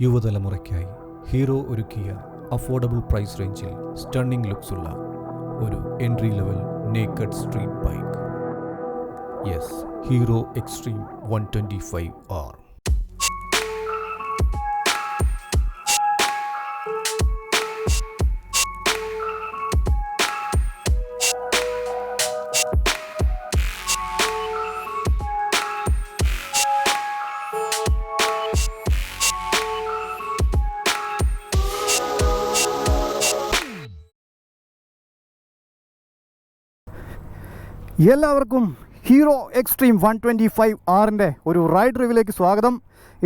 യുവതലമുറയ്ക്കായി Hero ഒരുക്കിയ affordable price റേഞ്ചിൽ stunning ലുക്സുള്ള ഒരു entry level naked street bike yes Hero Xtreme one twenty five R എല്ലാവർക്കും Hero Xtreme one twenty five ആറിന്റെ ഒരു റൈഡ് റിവിലേക്ക് സ്വാഗതം.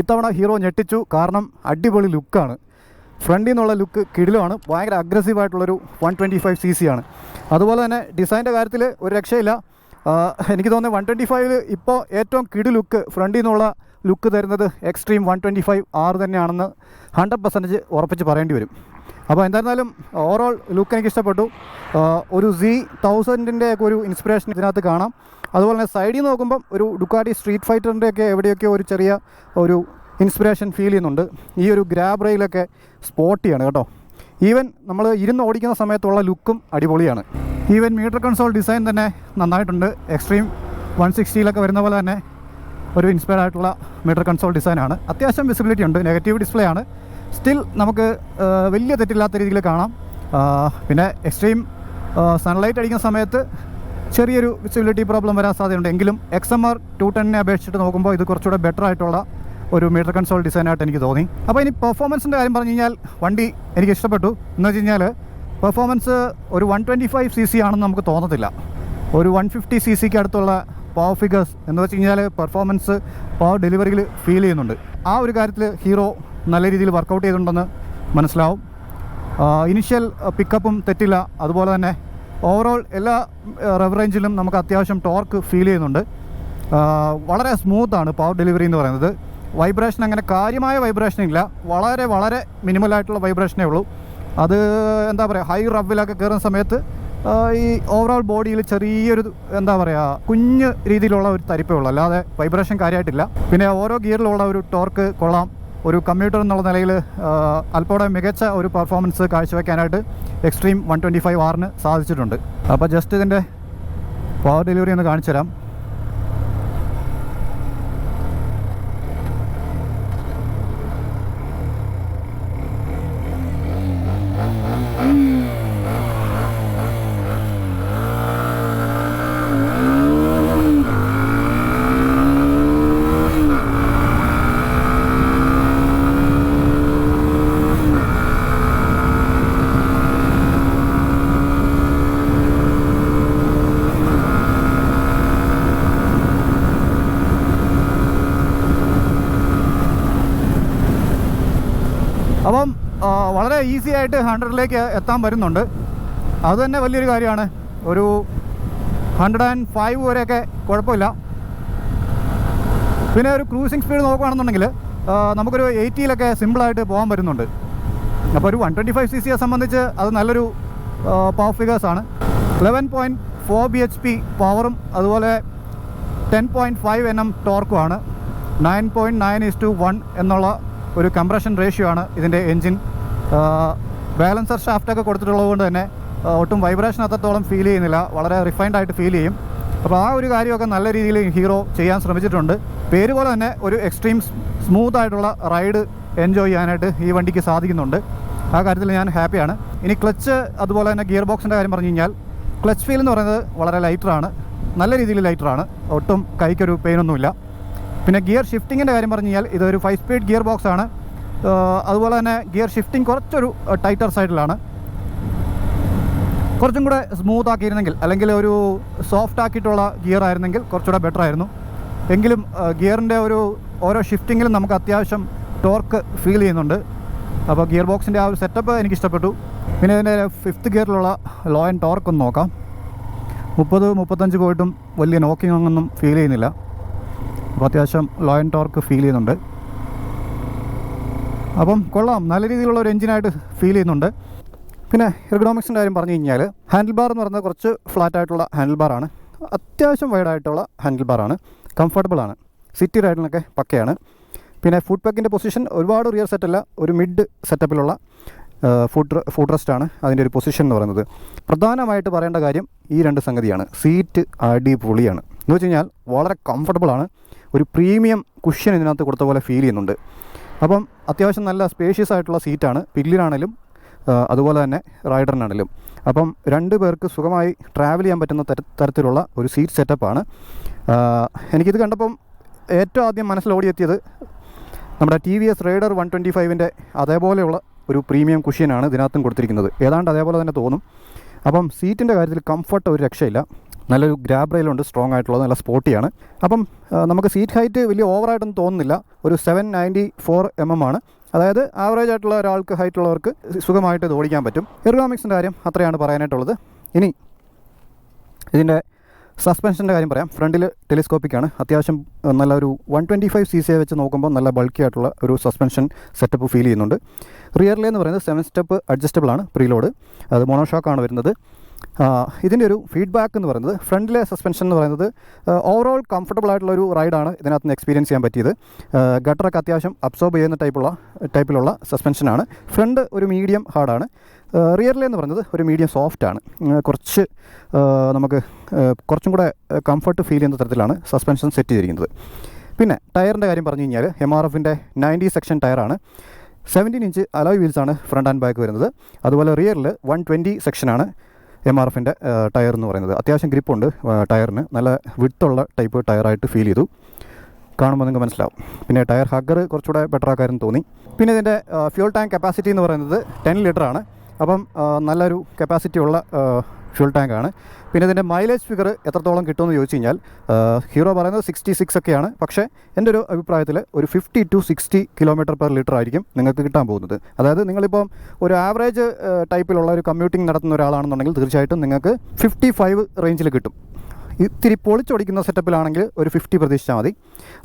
ഇത്തവണ ഹീറോ ഞെട്ടിച്ചു. കാരണം അടിപൊളി ലുക്കാണ്. ഫ്രണ്ടിൽ നിന്നുള്ള ലുക്ക് കിടിലമാണ്. ഭയങ്കര അഗ്രസീവായിട്ടുള്ളൊരു one twenty five C C ആണ്. അതുപോലെ തന്നെ ഡിസൈന്റെ കാര്യത്തിൽ ഒരു രക്ഷയില്ല. എനിക്ക് തോന്നുന്നത് വൺ ട്വന്റി ഫൈവിൽ ഇപ്പോൾ ഏറ്റവും കിടി ലുക്ക് ഫ്രണ്ടിൽ നിന്നുള്ള ലുക്ക് തരുന്നത് എക്സ്ട്രീം വൺ ട്വന്റി ഫൈവ് ആറ് തന്നെയാണെന്ന് ഹൺഡ്രഡ് പെർസെന്റേജ് ഉറപ്പിച്ച് പറയേണ്ടി വരും. അപ്പോൾ എന്തായിരുന്നാലും ഓവറോൾ ലുക്ക് എനിക്ക് ഇഷ്ടപ്പെട്ടു ഒരു സി തൗസൻഡിന്റെ ഒക്കെ ഒരു ഇൻസ്പിറേഷൻ ഇതിനകത്ത് കാണാം. അതുപോലെ തന്നെ സൈഡിൽ നിന്ന് നോക്കുമ്പം ഒരു ഡുക്കാട്ടി സ്ട്രീറ്റ് ഫൈറ്ററിന്റെ ഒക്കെ എവിടെയൊക്കെ ഒരു ചെറിയ ഒരു ഇൻസ്പിറേഷൻ ഫീൽ ചെയ്യുന്നുണ്ട്. ഈ ഒരു ഗ്രാബ് റെയിലൊക്കെ സ്പോട്ടിയാണ് കേട്ടോ. ഈവൻ നമ്മൾ ഇരുന്ന് ഓടിക്കുന്ന സമയത്തുള്ള ലുക്കും അടിപൊളിയാണ്. ഈവൻ മീറ്റർ കൺസോൾ ഡിസൈൻ തന്നെ നന്നായിട്ടുണ്ട്. എക്സ്ട്രീം വൺ സിക്സ്റ്റിയിലൊക്കെ വരുന്ന പോലെ തന്നെ ഒരു ഇൻസ്പയർ ആയിട്ടുള്ള മീറ്റർ കൺസോൾ ഡിസൈനാണ് അത്യാവശ്യം വിസിബിലിറ്റി ഉണ്ട്. നെഗറ്റീവ് ഡിസ്പ്ലേ ആണ്. സ്റ്റിൽ നമുക്ക് വലിയ തെറ്റില്ലാത്ത രീതിയിൽ കാണാം. പിന്നെ എക്സ്ട്രീം സൺലൈറ്റ് അടിക്കുന്ന സമയത്ത് ചെറിയൊരു വിസിബിലിറ്റി പ്രോബ്ലം വരാൻ സാധ്യതയുണ്ട്. എങ്കിലും എക്സ് എം ആർ ടു ടെന്നിനെ അപേക്ഷിച്ചിട്ട് നോക്കുമ്പോൾ ഇത് കുറച്ചുകൂടെ ബെറ്റർ ആയിട്ടുള്ള ഒരു മീറ്റർ കൺസോൾ ഡിസൈനായിട്ട് എനിക്ക് തോന്നി. അപ്പോൾ ഇനി പെർഫോമൻസിന്റെ കാര്യം പറഞ്ഞു കഴിഞ്ഞാൽ വണ്ടി എനിക്ക് ഇഷ്ടപ്പെട്ടു. എന്ന് വെച്ച് കഴിഞ്ഞാൽ പെർഫോമൻസ് ഒരു one twenty five C C ആണെന്ന് നമുക്ക് തോന്നത്തില്ല. ഒരു വൺ ഫിഫ്റ്റി സി സിക്ക് അടുത്തുള്ള പവർ ഫിഗേഴ്സ് എന്ന് വെച്ച് കഴിഞ്ഞാൽ പെർഫോമൻസ് പവർ ഡെലിവറിയിൽ ഫീൽ ചെയ്യുന്നുണ്ട്. ആ ഒരു കാര്യത്തിൽ ഹീറോ നല്ല രീതിയിൽ വർക്കൗട്ട് ചെയ്തിട്ടുണ്ടെന്ന് മനസ്സിലാവും. ഇനിഷ്യൽ പിക്കപ്പും തെറ്റില്ല. അതുപോലെ തന്നെ ഓവറോൾ എല്ലാ റെവ് റേഞ്ചിലും നമുക്ക് അത്യാവശ്യം ടോർക്ക് ഫീൽ ചെയ്യുന്നുണ്ട്. വളരെ സ്മൂത്താണ് പവർ ഡെലിവറി എന്ന് പറയുന്നത്. വൈബ്രേഷൻ അങ്ങനെ കാര്യമായ വൈബ്രേഷൻ ഇല്ല. വളരെ വളരെ മിനിമലായിട്ടുള്ള വൈബ്രേഷനേ ഉള്ളൂ. അത് എന്താ പറയുക ഹൈ റബ്ബിലൊക്കെ കയറുന്ന സമയത്ത് ഈ ഓവറോൾ ബോഡിയിൽ ചെറിയൊരു എന്താ പറയുക കുഞ്ഞ് രീതിയിലുള്ള ഒരു തരിപ്പേ ഉള്ളൂ. അല്ലാതെ വൈബ്രേഷൻ കാര്യമായിട്ടില്ല പിന്നെ ഓരോ ഗിയറിലുള്ള ഒരു ടോർക്ക് കൊള്ളാം. ഒരു കമ്പ്യൂട്ടർ എന്നുള്ള നിലയിൽ അല്പോടെ മികച്ച ഒരു പെർഫോമൻസ് കാഴ്ചവെക്കാനായിട്ട് എക്സ്ട്രീം വൺ ട്വന്റി ഫൈവ് ആറിന് സാധിച്ചിട്ടുണ്ട്. അപ്പോൾ ജസ്റ്റ് ഇതിന്റെ പവർ ഡെലിവറി ഒന്ന് കാണിച്ചു തരാം അപ്പം ആ, വളരെ ഈസി ആയിട്ട് ഹൺഡ്രഡിലേക്ക് എത്താൻ വരുന്നുണ്ട് അത് തന്നെ വലിയൊരു കാര്യമാണ്. ഒരു ഹൺഡ്രഡ് ആൻഡ് ഫൈവ് വരെയൊക്കെ കുഴപ്പമില്ല. പിന്നെ ഒരു ക്രൂസിങ് സ്പീഡ് നോക്കുകയാണെന്നുണ്ടെങ്കിൽ നമുക്കൊരു എയ്റ്റിയിലൊക്കെ സിമ്പിളായിട്ട് പോകാൻ വരുന്നുണ്ട് അപ്പോൾ ഒരു വൺ ട്വന്റി ഫൈവ് സി സിയെ സംബന്ധിച്ച് അത് നല്ലൊരു പവർ ഫിഗേഴ്സാണ് eleven point four B H P പവറും അതുപോലെ ten point five N M ടോർക്കുമാണ് nine point nine is to one എന്നുള്ള ഒരു കംപ്രഷൻ റേഷ്യോ ആണ് ഇതിന്റെ എൻജിൻ. ബാലൻസർ ഷാഫ്റ്റൊക്കെ കൊടുത്തിട്ടുള്ളത് കൊണ്ട് തന്നെ ഒട്ടും വൈബ്രേഷൻ അത്രത്തോളം ഫീൽ ചെയ്യുന്നില്ല. വളരെ റിഫൈൻഡ് ആയിട്ട് ഫീൽ ചെയ്യും. അപ്പോൾ ആ ഒരു കാര്യമൊക്കെ നല്ല രീതിയിൽ ഹീറോ ചെയ്യാൻ ശ്രമിച്ചിട്ടുണ്ട്. പേര് പോലെ തന്നെ ഒരു എക്സ്ട്രീം സ്മൂത്ത് ആയിട്ടുള്ള റൈഡ് എൻജോയ് ചെയ്യാനായിട്ട് ഈ വണ്ടിക്ക് സാധിക്കുന്നുണ്ട്. ആ കാര്യത്തിൽ ഞാൻ ഹാപ്പിയാണ് ഇനി ക്ലച്ച് അതുപോലെ തന്നെ ഗിയർ ബോക്സിന്റെ കാര്യം പറഞ്ഞു കഴിഞ്ഞാൽ ക്ലച്ച് ഫീൽ എന്ന് പറയുന്നത് വളരെ ലൈറ്ററാണ് നല്ല രീതിയിൽ ലൈറ്ററാണ് ഒട്ടും കൈക്കൊരു പെയിനൊന്നുമില്ല പിന്നെ ഗിയർ ഷിഫ്റ്റിങ്ങിന്റെ കാര്യം പറഞ്ഞു കഴിഞ്ഞാൽ ഇതൊരു ഫൈവ് സ്പീഡ് ഗിയർ ബോക്സാണ് അതുപോലെ തന്നെ ഗിയർ ഷിഫ്റ്റിംഗ് കുറച്ചൊരു ടൈറ്റർ സൈഡിലാണ്. കുറച്ചും കൂടെ സ്മൂത്ത് ആക്കിയിരുന്നെങ്കിൽ അല്ലെങ്കിൽ ഒരു സോഫ്റ്റ് ആക്കിയിട്ടുള്ള ഗിയർ ആയിരുന്നെങ്കിൽ കുറച്ചുകൂടെ ബെറ്റർ ആയിരുന്നു. എങ്കിലും ഗിയറിന്റെ ഒരു ഓരോ ഷിഫ്റ്റിങ്ങിലും നമുക്ക് അത്യാവശ്യം ടോർക്ക് ഫീൽ ചെയ്യുന്നുണ്ട്. അപ്പോൾ ഗിയർ ബോക്സിന്റെ ആ ഒരു സെറ്റപ്പ് എനിക്ക് ഇഷ്ടപ്പെട്ടു പിന്നെ ഇതിന്റെ ഫിഫ്ത്ത് ഗിയറിലുള്ള ലോ ആൻഡ് ടോർക്ക് ഒന്ന് നോക്കാം. മുപ്പത് മുപ്പത്തഞ്ച് പോയിട്ടും വലിയ നോക്കിംഗ് ഒന്നും ഫീൽ ചെയ്യുന്നില്ല. അപ്പോൾ അത്യാവശ്യം ലോ ആൻഡ് ടോർക്ക് ഫീൽ ചെയ്യുന്നുണ്ട്. അപ്പം കൊള്ളാം. നല്ല രീതിയിലുള്ള ഒരു എഞ്ചിനായിട്ട് ഫീൽ ചെയ്യുന്നുണ്ട്. പിന്നെ എർഗണോമിക്സിന്റെ കാര്യം പറഞ്ഞു കഴിഞ്ഞാൽ ഹാൻഡിൽ ബാർ എന്ന് പറഞ്ഞാൽ കുറച്ച് ഫ്ലാറ്റ് ആയിട്ടുള്ള ഹാൻഡിൽ ബാറാണ് അത്യാവശ്യം വൈഡായിട്ടുള്ള ഹാൻഡിൽ ബാറാണ് കംഫർട്ടബിൾ ആണ്. സിറ്റി റൈഡിനൊക്കെ പക്കയാണ്. പിന്നെ ഫുഡ് പാക്കിന്റെ പൊസിഷൻ ഒരുപാട് റിയർ സെറ്റല്ല ഒരു മിഡ് സെറ്റപ്പിലുള്ള ഫുഡ് ഫുഡ് ആണ് അതിന്റെ ഒരു പൊസിഷൻ എന്ന് പറയുന്നത്. പ്രധാനമായിട്ട് പറയേണ്ട കാര്യം ഈ രണ്ട് സംഗതിയാണ്. സീറ്റ് അടിപൊളിയാണ്. എന്ന് വെച്ച് കഴിഞ്ഞാൽ വളരെ കംഫർട്ടബിളാണ് ഒരു പ്രീമിയം കുഷ്യൻ ഇതിനകത്ത് കൊടുത്ത പോലെ ഫീൽ ചെയ്യുന്നുണ്ട്. അപ്പം അത്യാവശ്യം നല്ല സ്പേഷ്യസ് ആയിട്ടുള്ള സീറ്റാണ് പില്ലിനാണേലും അതുപോലെ തന്നെ റൈഡറിനാണേലും. അപ്പം രണ്ട് പേർക്ക് സുഖമായി ട്രാവൽ ചെയ്യാൻ പറ്റുന്ന തരത്തിലുള്ള ഒരു സീറ്റ് സെറ്റപ്പാണ് എനിക്കിത് കണ്ടപ്പം ഏറ്റവും ആദ്യം മനസ്സിലോടിയെത്തിയത് നമ്മുടെ T V S rider one twenty ഫൈവിന്റെ അതേപോലെയുള്ള ഒരു പ്രീമിയം കുഷ്യനാണ് ഇതിനകത്തും കൊടുത്തിരിക്കുന്നത്. ഏതാണ്ട് അതേപോലെ തന്നെ തോന്നും. അപ്പം സീറ്റിന്റെ കാര്യത്തിൽ കംഫർട്ട് ഒരു രക്ഷയില്ല. നല്ലൊരു ഗ്രാബ് റെയിലുണ്ട് സ്ട്രോങ് ആയിട്ടുള്ളത് നല്ല സ്പോട്ടിയാണ് അപ്പം നമുക്ക് സീറ്റ് ഹൈറ്റ് വലിയ ഓവറായിട്ടൊന്നും തോന്നുന്നില്ല. ഒരു seven ninety four M M ആണ്. അതായത് ആവറേജ് ആയിട്ടുള്ള ഒരാൾക്ക് ഹൈറ്റ് ഉള്ളവർക്ക് സുഖമായിട്ട് ഇത് ഓടിക്കാൻ പറ്റും. എർഗോമിക്സിന്റെ കാര്യം അത്രയാണ് പറയാനായിട്ടുള്ളത്. ഇനി ഇതിന്റെ സസ്പെൻഷന്റെ കാര്യം പറയാം. ഫ്രണ്ടിൽ ടെലിസ്കോപ്പിക്കാണ് അത്യാവശ്യം നല്ല ഒരു വൺ ട്വന്റി ഫൈവ് സി സിയെ വെച്ച് നോക്കുമ്പോൾ നല്ല ബൾക്കി ആയിട്ടുള്ള ഒരു സസ്പെൻഷൻ സെറ്റപ്പ് ഫീൽ ചെയ്യുന്നുണ്ട്. റിയറിലെന്ന് പറയുന്നത് സെവൻ സ്റ്റെപ്പ് അഡ്ജസ്റ്റബിൾ ആണ് പ്രീലോഡ് അത് മോണോഷോക്കാണ് വരുന്നത്. ഇതിന്റെ ഒരു ഫീഡ്ബാക്ക് എന്ന് പറയുന്നത് ഫ്രണ്ടിലെ സസ്പെൻഷൻ എന്ന് പറയുന്നത് ഓവറോൾ കംഫർട്ടബിൾ ആയിട്ടുള്ള ഒരു റൈഡാണ് ഇതിനകത്ത് നിന്ന് എക്സ്പീരിയൻസ് ചെയ്യാൻ പറ്റിയത്. ഗട്ടറൊക്കെ അത്യാവശ്യം അബ്സോർബ് ചെയ്യുന്ന ടൈപ്പുള്ള ടൈപ്പിലുള്ള സസ്പെൻഷനാണ് ഫ്രണ്ട് ഒരു മീഡിയം ഹാർഡാണ് റിയറിലെ എന്ന് പറയുന്നത് ഒരു മീഡിയം സോഫ്റ്റ് ആണ്. കുറച്ച് നമുക്ക് കുറച്ചും കൂടെ കംഫർട്ട് ഫീൽ ചെയ്യുന്ന തരത്തിലാണ് സസ്പെൻഷൻ സെറ്റ് ചെയ്തിരിക്കുന്നത്. പിന്നെ ടയറിന്റെ കാര്യം പറഞ്ഞു കഴിഞ്ഞാൽ എം ആർ എഫിന്റെ നയന്റി സെക്ഷൻ ടയറാണ് സെവന്റീൻ ഇഞ്ച് അലോയ് വീൽസാണ് ഫ്രണ്ട് ആൻഡ് ബാക്ക് വരുന്നത്. അതുപോലെ റിയറിൽ വൺ ട്വന്റി സെക്ഷനാണ് എം ആർ എഫിന്റെ ടയർ എന്ന് പറയുന്നത്. അത്യാവശ്യം ഗ്രിപ്പുണ്ട് ടയറിന്. നല്ല വിട്ടുള്ള ടൈപ്പ് ടയറായിട്ട് ഫീൽ ചെയ്തു. കാണുമ്പോൾ നിങ്ങൾക്ക് മനസ്സിലാവും. പിന്നെ ടയർ ഹഗ്ഗർ കുറച്ചുകൂടെ ബെറ്റർ ആക്കാരെന്ന് തോന്നി. പിന്നെ ഇതിന്റെ ഫ്യൂൾ ടാങ്ക് കപ്പാസിറ്റി എന്ന് പറയുന്നത് ടെൻ ലിറ്റർ ആണ് അപ്പം നല്ലൊരു കപ്പാസിറ്റി ഉള്ള ഫ്യൂൾ ടാങ്കാണ് പിന്നെ ഇതിന്റെ മൈലേജ് ഫിഗർ എത്രത്തോളം കിട്ടുമെന്ന് ചോദിച്ചു കഴിഞ്ഞാൽ ഹീറോ പറയുന്നത് സിക്സ്റ്റി സിക്സ് ഒക്കെയാണ്. പക്ഷേ എന്റെ ഒരു അഭിപ്രായത്തിൽ ഒരു fifty two sixty kilometre per litre ആയിരിക്കും നിങ്ങൾക്ക് കിട്ടാൻ പോകുന്നത്. അതായത് നിങ്ങളിപ്പം ഒരു ആവറേജ് ടൈപ്പിലുള്ള ഒരു കമ്മ്യൂട്ടിംഗ് നടത്തുന്ന ഒരാളാണെന്നുണ്ടെങ്കിൽ തീർച്ചയായിട്ടും നിങ്ങൾക്ക് ഫിഫ്റ്റി ഫൈവ് റേഞ്ചിൽ കിട്ടും. ഇത്തിരി പൊളിച്ചൊടിക്കുന്ന സെറ്റപ്പിലാണെങ്കിൽ ഒരു ഫിഫ്റ്റി പ്രതീക്ഷിച്ചാൽ മതി.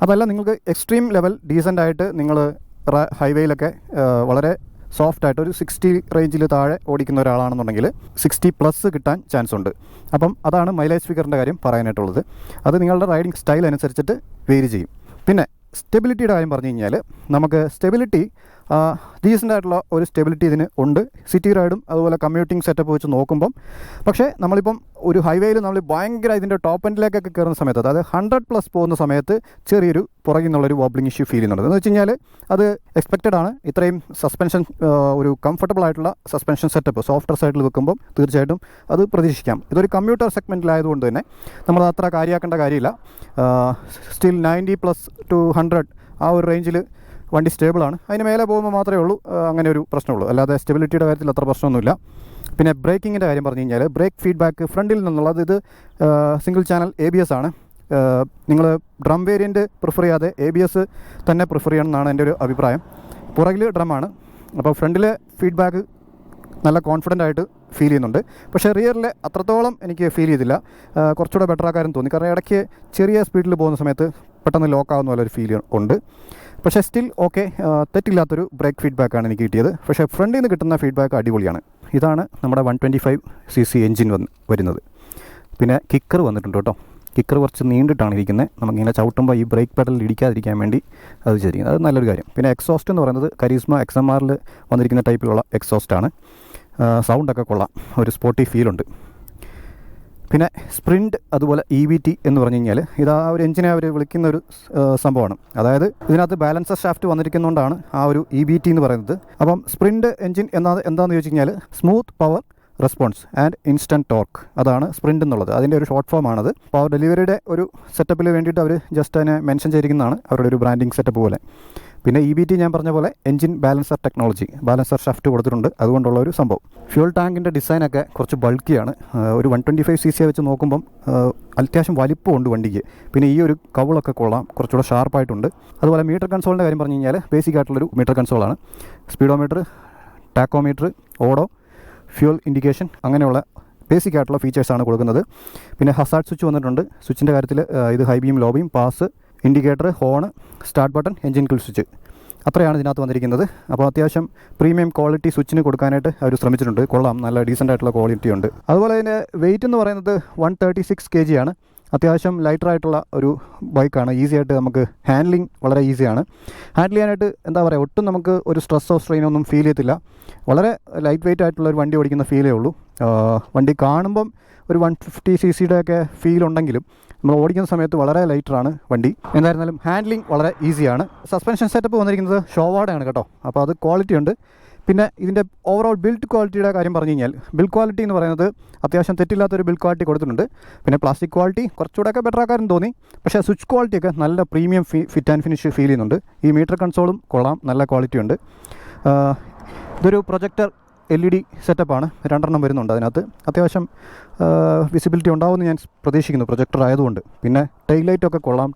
അതല്ല നിങ്ങൾക്ക് എക്സ്ട്രീം ലെവൽ ഡീസന്റ് ആയിട്ട് നിങ്ങൾ ഹൈവേയിലൊക്കെ വളരെ സോഫ്റ്റ് ആയിട്ട് ഒരു സിക്സ്റ്റി റേഞ്ചിൽ താഴെ ഓടിക്കുന്ന ഒരാളാണെന്നുണ്ടെങ്കിൽ സിക്സ്റ്റി പ്ലസ് കിട്ടാൻ ചാൻസ് ഉണ്ട്. അപ്പം അതാണ് മൈലേജ് ഫിഗറിന്റെ കാര്യം പറയാനായിട്ടുള്ളത്. അത് നിങ്ങളുടെ റൈഡിംഗ് സ്റ്റൈൽ അനുസരിച്ചിട്ട് വേരി ചെയ്യും. പിന്നെ സ്റ്റെബിലിറ്റിയുടെ കാര്യം പറഞ്ഞു കഴിഞ്ഞാൽ നമുക്ക് സ്റ്റെബിലിറ്റി ഡീസന്റ് ആയിട്ടുള്ള ഒരു സ്റ്റെബിലിറ്റി ഇതിന് ഉണ്ട്. സിറ്റി റൈഡും അതുപോലെ കമ്മ്യൂട്ടിംഗ് സെറ്റപ്പ് വെച്ച് നോക്കുമ്പം പക്ഷേ നമ്മളിപ്പം ഒരു ഹൈവേയിൽ നമ്മൾ ഭയങ്കര ഇതിന്റെ ടോപ്പ് എൻഡിലേക്കൊക്കെ കയറുന്ന സമയത്ത് അതായത് ഹൺഡ്രഡ് പ്ലസ് പോകുന്ന സമയത്ത് ചെറിയൊരു പുറകിൽ നിന്നുള്ളൊരു വോബ്ലിംഗ് ഇഷ്യൂ ഫീൽ ചെയ്യുന്നുണ്ട്. എന്ന് വെച്ച് കഴിഞ്ഞാൽ അത് എക്സ്പെക്റ്റഡ് ആണ്. ഇത്രയും സസ്പെൻഷൻ ഒരു കംഫർട്ടബിൾ ആയിട്ടുള്ള സസ്പെൻഷൻ സെറ്റപ്പ് സോഫ്റ്റ്വെയർ സൈഡിൽ വെക്കുമ്പം തീർച്ചയായിട്ടും അത് പ്രതീക്ഷിക്കാം. ഇതൊരു കമ്പ്യൂട്ടർ സെഗ്മെന്റിലായതുകൊണ്ട് തന്നെ നമ്മൾ അത്ര കാര്യമാക്കേണ്ട കാര്യമില്ല. Still ninety plus to hundred ആ ഒരു റേഞ്ചിൽ വണ്ടി സ്റ്റേബിളാണ് അതിന് മേലെ പോകുമ്പോൾ മാത്രമേ ഉള്ളൂ. അങ്ങനെ ഒരു പ്രശ്നമുള്ളൂ. അല്ലാതെ സ്റ്റെബിലിറ്റിയുടെ കാര്യത്തിൽ അത്ര പ്രശ്നമൊന്നുമില്ല. പിന്നെ ബ്രേക്കിങ്ങിന്റെ കാര്യം പറഞ്ഞു കഴിഞ്ഞാൽ ബ്രേക്ക് ഫീഡ്ബാക്ക് ഫ്രണ്ടിൽ നിന്നുള്ളത് ഇത് single channel A B S ആണ്. നിങ്ങൾ ഡ്രം വേരിയന്റ് പ്രിഫർ ചെയ്യാതെ എ ബി എസ് തന്നെ പ്രിഫർ ചെയ്യണം എന്നാണ് എന്റെ ഒരു അഭിപ്രായം. പുറകിൽ ഡ്രമാണ് അപ്പോൾ ഫ്രണ്ടിലെ ഫീഡ്ബാക്ക് നല്ല കോൺഫിഡന്റ് ആയിട്ട് ഫീൽ ചെയ്യുന്നുണ്ട്. പക്ഷേ റിയറിൽ അത്രത്തോളം എനിക്ക് ഫീൽ ചെയ്തില്ല. കുറച്ചുകൂടെ ബെറ്റർ ആക്കാരും തോന്നി. കാരണം ഇടയ്ക്ക് ചെറിയ സ്പീഡിൽ പോകുന്ന സമയത്ത് പെട്ടെന്ന് ലോക്ക് ആവുന്ന പോലെ ഒരു ഫീൽ ഉണ്ട്. പക്ഷേ സ്റ്റിൽ ഓക്കെ തെറ്റില്ലാത്തൊരു ബ്രേക്ക് ഫീഡ്ബാക്കാണ് എനിക്ക് കിട്ടിയത്. പക്ഷേ ഫ്രണ്ടിൽ നിന്ന് കിട്ടുന്ന ഫീഡ്ബാക്ക് അടിപൊളിയാണ്. ഇതാണ് നമ്മുടെ one twenty five C C engine വന്ന് വരുന്നത്. പിന്നെ കിക്കർ വന്നിട്ടുണ്ട് കേട്ടോ. കിക്കർ കുറച്ച് നീണ്ടിട്ടാണ് ഇരിക്കുന്നത്. നമുക്കിങ്ങനെ ചവിട്ടുമ്പോൾ ഈ ബ്രേക്ക് പെഡലിൽ ഇടിക്കാതിരിക്കാൻ വേണ്ടി അത് ചെയ്തിരിക്കുന്നത് അത് നല്ലൊരു കാര്യം. പിന്നെ എക്സോസ്റ്റ് എന്ന് പറയുന്നത് കരീസ്മ എക്സ് എം ആറിൽ വന്നിരിക്കുന്ന ടൈപ്പിലുള്ള എക്സോസ്റ്റാണ് സൗണ്ടൊക്കെ കൊള്ളാം. ഒരു സ്പോട്ടി ഫീലുണ്ട് പിന്നെ സ്പ്രിന്റ് അതുപോലെ ഇ വി ടി എന്ന് പറഞ്ഞു കഴിഞ്ഞാൽ ഇത് ആ ഒരു എഞ്ചിനെ അവർ വിളിക്കുന്ന ഒരു സംഭവമാണ്. അതായത് ഇതിനകത്ത് ബാലൻസർ ഷാഫ്റ്റ് വന്നിരിക്കുന്നതുകൊണ്ടാണ് ആ ഒരു ഇ ബി ടി എന്ന് പറയുന്നത്. അപ്പം സ്പ്രിന്റ് എഞ്ചിൻ എന്നാ എന്താണെന്ന് ചോദിച്ചു കഴിഞ്ഞാൽ smooth power response and instant torque അതാണ് സ്പ്രിന്റ് എന്നുള്ളത്. അതിന്റെ ഒരു ഷോർട്ട് ഫോം ആണത് പവർ ഡെലിവറിയുടെ ഒരു സെറ്റപ്പിൽ വേണ്ടിയിട്ട് അവർ ജസ്റ്റ് അതിനെ മെൻഷൻ ചെയ്തിരിക്കുന്നതാണ് അവരുടെ ഒരു ബ്രാൻഡിങ് സെറ്റപ്പ് പോലെ. പിന്നെ ഇ ബി ടി ഞാൻ പറഞ്ഞ പോലെ engine balancer technology balancer shaft കൊടുത്തിട്ടുണ്ട്. അതുകൊണ്ടുള്ള ഒരു സംഭവം. ഫ്യൂൾ ടാങ്കിന്റെ ഡിസൈനൊക്കെ കുറച്ച് ബൾക്കിയാണ് ഒരു വൺ ട്വന്റി ഫൈവ് സി സിയെ വെച്ച് നോക്കുമ്പം അത്യാവശ്യം വലിപ്പമുണ്ട് വണ്ടിക്ക്. പിന്നെ ഈ ഒരു കവളൊക്കെ കൊള്ളാം. കുറച്ചുകൂടെ ഷാർപ്പായിട്ടുണ്ട് അതുപോലെ മീറ്റർ കൺസോളിന്റെ കാര്യം പറഞ്ഞു കഴിഞ്ഞാൽ ബേസിക് ആയിട്ടുള്ളൊരു meter കൺസോളാണ് speedometer tachometer odo fuel indication അങ്ങനെയുള്ള ബേസിക് ആയിട്ടുള്ള ഫീച്ചേഴ്സാണ് കൊടുക്കുന്നത്. പിന്നെ ഹസാർഡ് സ്വിച്ച് വന്നിട്ടുണ്ട്. സ്വിച്ചിന്റെ കാര്യത്തിൽ ഇത് high beam low beam pass indicator horn start button engine kill switch. അത്രയാണ് ഇതിനകത്ത് വന്നിരിക്കുന്നത്. അപ്പോൾ അത്യാവശ്യം പ്രീമിയം ക്വാളിറ്റി സ്വിച്ചിന് കൊടുക്കാനായിട്ട് അവർ ശ്രമിച്ചിട്ടുണ്ട്. കൊള്ളാം. നല്ല ഡീസന്റ് ആയിട്ടുള്ള ക്വാളിറ്റി ഉണ്ട്. അതുപോലെ അതിന്റെ വെയിറ്റ് എന്ന് പറയുന്നത് one thirty six K G ആണ്. അത്യാവശ്യം ലൈറ്ററായിട്ടുള്ള ഒരു ബൈക്കാണ് ഈസി ആയിട്ട് നമുക്ക് ഹാൻഡ്ലിങ് വളരെ ഈസിയാണ് ഹാൻഡിൽ ചെയ്യാനായിട്ട് എന്താ പറയുക ഒട്ടും നമുക്ക് ഒരു സ്ട്രെസ്സോ സ്ട്രെയിനോ ഒന്നും ഫീൽ ചെയ്യത്തില്ല. വളരെ ലൈറ്റ് വെയിറ്റ് ആയിട്ടുള്ള ഒരു വണ്ടി ഓടിക്കുന്ന ഫീലേ ഉള്ളൂ. വണ്ടി കാണുമ്പം ഒരു വൺ ഫിഫ്റ്റി സി സിയുടെ ഒക്കെ ഫീൽ ഉണ്ടെങ്കിലും നമ്മൾ ഓടിക്കുന്ന സമയത്ത് വളരെ ലൈറ്ററാണ് വണ്ടി. എന്തായിരുന്നാലും ഹാൻഡ്ലിംഗ് വളരെ ഈസിയാണ് സസ്പെൻഷൻ സെറ്റപ്പ് വന്നിരിക്കുന്നത് ഷോവാഡാണ് കേട്ടോ. അപ്പോൾ അത് ക്വാളിറ്റി ഉണ്ട്. പിന്നെ ഇതിന്റെ ഓവറോൾ ബിൽഡ് ക്വാളിറ്റിയുടെ കാര്യം പറഞ്ഞു കഴിഞ്ഞാൽ ബിൽഡ് ക്വാളിറ്റി എന്ന് പറയുന്നത് അത്യാവശ്യം തെറ്റില്ലാത്തൊരു ബിൽഡ് ക്വാളിറ്റി കൊടുത്തിട്ടുണ്ട്. പിന്നെ പ്ലാസ്റ്റിക് ക്വാളിറ്റി കുറച്ചുകൂടെയൊക്കെ ബെറ്റർ ആക്കാനും തോന്നി. പക്ഷേ സ്വിച്ച് ക്വാളിറ്റിയൊക്കെ നല്ല premium fit and finish feel ചെയ്യുന്നുണ്ട്. ഈ മീറ്റർ കൺസോളും കൊള്ളാം. നല്ല ക്വാളിറ്റി ഉണ്ട്. ഇതൊരു പ്രൊജക്ടർ എൽ ഇ ഡി സെറ്റപ്പാണ് രണ്ടെണ്ണം വരുന്നുണ്ട് അതിനകത്ത്. അത്യാവശ്യം വിസിബിലിറ്റി ഉണ്ടാവുമെന്ന് ഞാൻ പ്രതീക്ഷിക്കുന്നു പ്രൊജക്ടർ ആയതുകൊണ്ട്. പിന്നെ ടെയിൽ ലൈറ്റൊക്കെ കൊള്ളാം.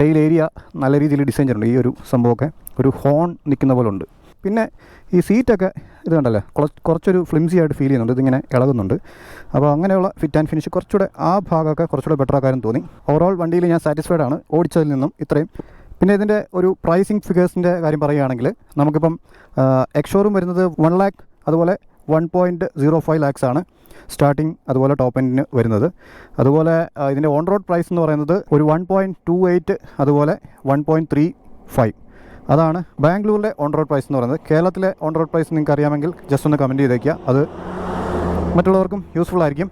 ടെയിൽ ഏരിയ നല്ല രീതിയിൽ ഡിസൈൻ ചെയ്തിട്ടുണ്ട്. ഈ ഒരു സംഭവമൊക്കെ ഒരു ഹോൺ നിൽക്കുന്ന പോലെ ഉണ്ട്. പിന്നെ ഈ സീറ്റൊക്കെ ഇത് കണ്ടല്ലേ? കുറച്ച് കുറച്ചൊരു ഫ്ലിംസി ആയിട്ട് ഫീൽ ചെയ്യുന്നുണ്ട്. ഇതിങ്ങനെ ഇളകുന്നുണ്ട്. അപ്പോൾ അങ്ങനെയുള്ള ഫിറ്റ് ആൻഡ് ഫിനിഷ് കുറച്ചുകൂടെ ആ ഭാഗമൊക്കെ കുറച്ചുകൂടെ ബെറ്റർ ആക്കാനും തോന്നി. ഓവറോൾ വണ്ടിയിൽ ഞാൻ സാറ്റിസ്ഫൈഡ് ആണ്. ഓടിച്ചതിൽ നിന്നും ഇത്രയും. പിന്നെ ഇതിന്റെ ഒരു പ്രൈസിങ് ഫിഗേഴ്സിന്റെ കാര്യം പറയുകയാണെങ്കിൽ നമുക്കിപ്പം എക്സോറും വരുന്നത് വൺ ലാക്ക് അതുപോലെ one point zero five lakhs ആണ് സ്റ്റാർട്ടിങ് അതുപോലെ ടോപ്പ് എൻഡിന് വരുന്നത്. അതുപോലെ ഇതിന്റെ ഓൺ റോഡ് പ്രൈസ് എന്ന് പറയുന്നത് ഒരു വൺ പോയിന്റ് ടു എയ്റ്റ് അതുപോലെ വൺ പോയിന്റ് ത്രീ ഫൈവ് അതാണ് ബാംഗ്ലൂരിലെ ഓൺ റോഡ് പ്രൈസ് എന്ന് പറയുന്നത്. കേരളത്തിലെ ഓൺ റോഡ് പ്രൈസ് നിങ്ങൾക്ക് അറിയാമെങ്കിൽ ജസ്റ്റ് ഒന്ന് കമന്റ് ചെയ്തേക്കുക. അത് മറ്റുള്ളവർക്കും യൂസ്ഫുൾ ആയിരിക്കും.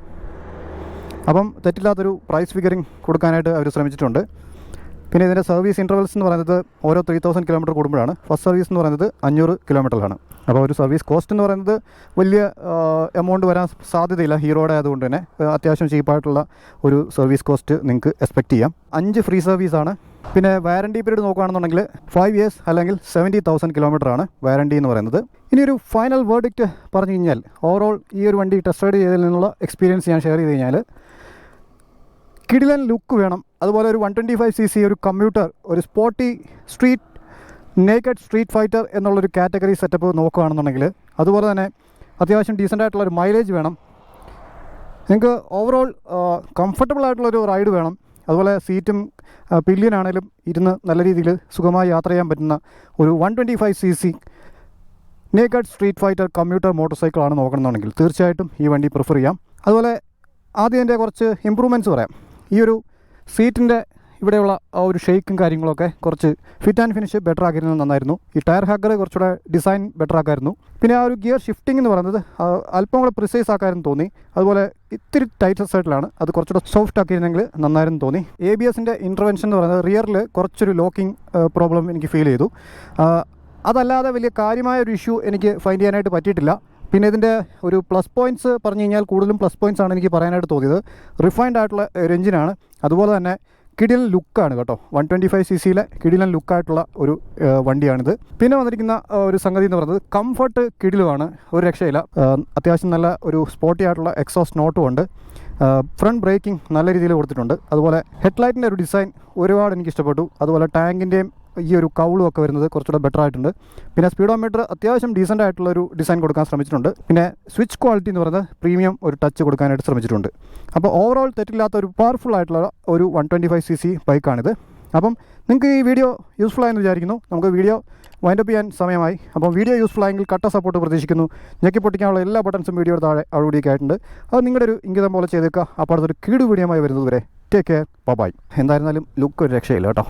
അപ്പം തെറ്റില്ലാത്തൊരു പ്രൈസ് ഫിഗറിംഗ് കൊടുക്കാനായിട്ട് അവർ ശ്രമിച്ചിട്ടുണ്ട്. പിന്നെ ഇതിന്റെ സർവീസ് ഇന്റർവൽസ് എന്ന് പറയുന്നത് ഓരോ ത്രീ തൗസൻഡ് കിലോമീറ്റർ കൂടുമ്പോഴാണ്. ഫസ്റ്റ് സർവീസ് എന്ന് പറയുന്നത് അഞ്ഞൂറ് കിലോമീറ്ററിലാണ് അപ്പോൾ ഒരു സർവീസ് കോസ്റ്റ് എന്ന് പറയുന്നത് വലിയ എമൗണ്ട് വരാൻ സാധ്യതയില്ല. ഹീറോയുടെ ആയതുകൊണ്ട് തന്നെ അത്യാവശ്യം ചീപ്പായിട്ടുള്ള ഒരു സർവീസ് കോസ്റ്റ് നിങ്ങൾക്ക് എക്സ്പെക്റ്റ് ചെയ്യാം. അഞ്ച് ഫ്രീ സർവീസാണ് പിന്നെ വാറണ്ടി പീരീഡ് നോക്കുകയാണെന്നുണ്ടെങ്കിൽ ഫൈവ് ഇയേഴ്സ് അല്ലെങ്കിൽ സെവന്റി തൗസൻഡ് ആണ് വാറണ്ടി എന്ന് പറയുന്നത്. ഇനി ഒരു ഫൈനൽ വേർഡിക്റ്റ് പറഞ്ഞു കഴിഞ്ഞാൽ ഓവറോൾ ഈ ഒരു വണ്ടി ടെസ്റ്റ് റൈഡ് ചെയ്തതിൽ നിന്നുള്ള എക്സ്പീരിയൻസ് ഞാൻ ഷെയർ ചെയ്ത് കഴിഞ്ഞാൽ കിടിലൻ ലുക്ക് വേണം. അതുപോലെ ഒരു one twenty five C C ഒരു കമ്പ്യൂട്ടർ ഒരു sporty street naked street fighter എന്നുള്ളൊരു കാറ്റഗറി സെറ്റപ്പ് നോക്കുകയാണെന്നുണ്ടെങ്കിൽ അതുപോലെ തന്നെ അത്യാവശ്യം ഡീസന്റ് ആയിട്ടുള്ള ഒരു മൈലേജ് വേണം. നിങ്ങൾക്ക് ഓവറോൾ കംഫർട്ടബിൾ ആയിട്ടുള്ളൊരു റൈഡ് വേണം. അതുപോലെ സീറ്റും പില്ലിയനാണേലും ഇരുന്ന് നല്ല രീതിയിൽ സുഖമായി യാത്ര ചെയ്യാൻ പറ്റുന്ന ഒരു one twenty five C C naked street fighter commuter motor സൈക്കിളാണ് നോക്കണമെന്നുണ്ടെങ്കിൽ തീർച്ചയായിട്ടും ഈ വണ്ടി പ്രിഫർ ചെയ്യാം. അതുപോലെ ആദ്യം എന്റെ കുറച്ച് ഇമ്പ്രൂവ്മെന്റ്സ് പറയാം. ഈ ഒരു സീറ്റിന്റെ ഇവിടെയുള്ള ആ ഒരു ഷെയ്ക്കും കാര്യങ്ങളൊക്കെ കുറച്ച് ഫിറ്റ് ആൻഡ് ഫിനിഷ് ബെറ്റർ ആക്കിയിരുന്നത് നന്നായിരുന്നു. ഈ ടയർ ഹാക്കർ കുറച്ചുകൂടെ ഡിസൈൻ ബെറ്റർ ആക്കായിരുന്നു. പിന്നെ ആ ഒരു ഗിയർ ഷിഫ്റ്റിംഗ് എന്ന് പറയുന്നത് അല്പം കൂടെ പ്രിസൈസ് ആക്കായിരുന്നു തോന്നി. അതുപോലെ ഇത്തിരി ടൈറ്റ് സൈഡിലാണ് അത് കുറച്ചുകൂടെ സോഫ്റ്റ് ആക്കിയിരുന്നെങ്കിൽ നന്നായിരുന്നു തോന്നി. എ ബി എസിന്റെ ഇന്റർവെൻഷൻ എന്ന് പറയുന്നത് റിയറിൽ കുറച്ചൊരു ലോക്കിംഗ് പ്രോബ്ലം എനിക്ക് ഫീൽ ചെയ്തു. അതല്ലാതെ വലിയ കാര്യമായ ഒരു ഇഷ്യൂ എനിക്ക് ഫൈൻഡ് ചെയ്യാനായിട്ട് പറ്റിയിട്ടില്ല. പിന്നെ ഇതിന്റെ ഒരു പ്ലസ് പോയിന്റ്സ് പറഞ്ഞു കഴിഞ്ഞാൽ കൂടുതലും പ്ലസ് പോയിന്റ്സ് ആണ് എനിക്ക് പറയാനായിട്ട് തോന്നിയത്. റിഫൈൻഡ് ആയിട്ടുള്ള ഒരു എഞ്ചിനാണ് അതുപോലെ തന്നെ കിടിലൻ ലുക്കാണ് കേട്ടോ. വൺ ട്വന്റി ഫൈവ് സി സിയിലെ കിടിലൻ ലുക്കായിട്ടുള്ള ഒരു വണ്ടിയാണിത്. പിന്നെ വന്നിരിക്കുന്ന ഒരു സംഗതി എന്ന് പറയുന്നത് കംഫർട്ട് കിടിലുമാണ്. ഒരു രക്ഷയില്ല. അത്യാവശ്യം നല്ല ഒരു സ്പോർട്ടി ആയിട്ടുള്ള എക്സോസ് നോട്ടും ഉണ്ട്. ഫ്രണ്ട് ബ്രേക്കിംഗ് നല്ല രീതിയിൽ കൊടുത്തിട്ടുണ്ട്. അതുപോലെ ഹെഡ്ലൈറ്റിന്റെ ഒരു ഡിസൈൻ ഒരുപാട് എനിക്ക് ഇഷ്ടപ്പെട്ടു അതുപോലെ ടാങ്കിന്റെയും ഈ ഒരു കൗളും ഒക്കെ വരുന്നത് കുറച്ചുകൂടെ ബെറ്റർ ആയിട്ടുണ്ട്. പിന്നെ സ്പീഡോമീറ്റർ അത്യാവശ്യം ഡീസന്റ് ആയിട്ടുള്ള ഒരു ഡിസൈൻ കൊടുക്കാൻ ശ്രമിച്ചിട്ടുണ്ട്. പിന്നെ സ്വിച്ച് ക്വാളിറ്റി എന്ന് പറയുന്നത് പ്രീമിയം ഒരു ടച്ച് കൊടുക്കാനായിട്ട് ശ്രമിച്ചിട്ടുണ്ട്. അപ്പോൾ ഓവറോൾ തെറ്റില്ലാത്ത ഒരു പവർഫുൾ ആയിട്ടുള്ള ഒരു one twenty five C C ബൈക്കാണിത് അപ്പം നിങ്ങൾക്ക് ഈ വീഡിയോ യൂസ്ഫുൾ ആയെന്ന് വിചാരിക്കുന്നു. നമുക്ക് വീഡിയോ വൈൻഡപ്പ് ചെയ്യാൻ സമയമായി. അപ്പോൾ വീഡിയോ യൂസ്ഫുൾ ആയെങ്കിൽ കട്ട സപ്പോർട്ട് പ്രതീക്ഷിക്കുന്നു. ഞെക്കി പൊട്ടിക്കാനുള്ള എല്ലാ ബട്ടൺസും വീഡിയോയുടെ താഴെ അവിടെയൊക്കെ ആയിട്ടുണ്ട്. അത് നിങ്ങളുടെ ഒരു ഇംഗിതം പോലെ ചെയ്തേക്കുക. അപ്പോൾ അടുത്തൊരു കീട് വീഡിയോമായി വരുന്നത് വരെ ടേക്ക് കെയർ ബൈ എന്തായിരുന്നാലും ലുക്ക് ഒരു രക്ഷയില്ല കേട്ടോ.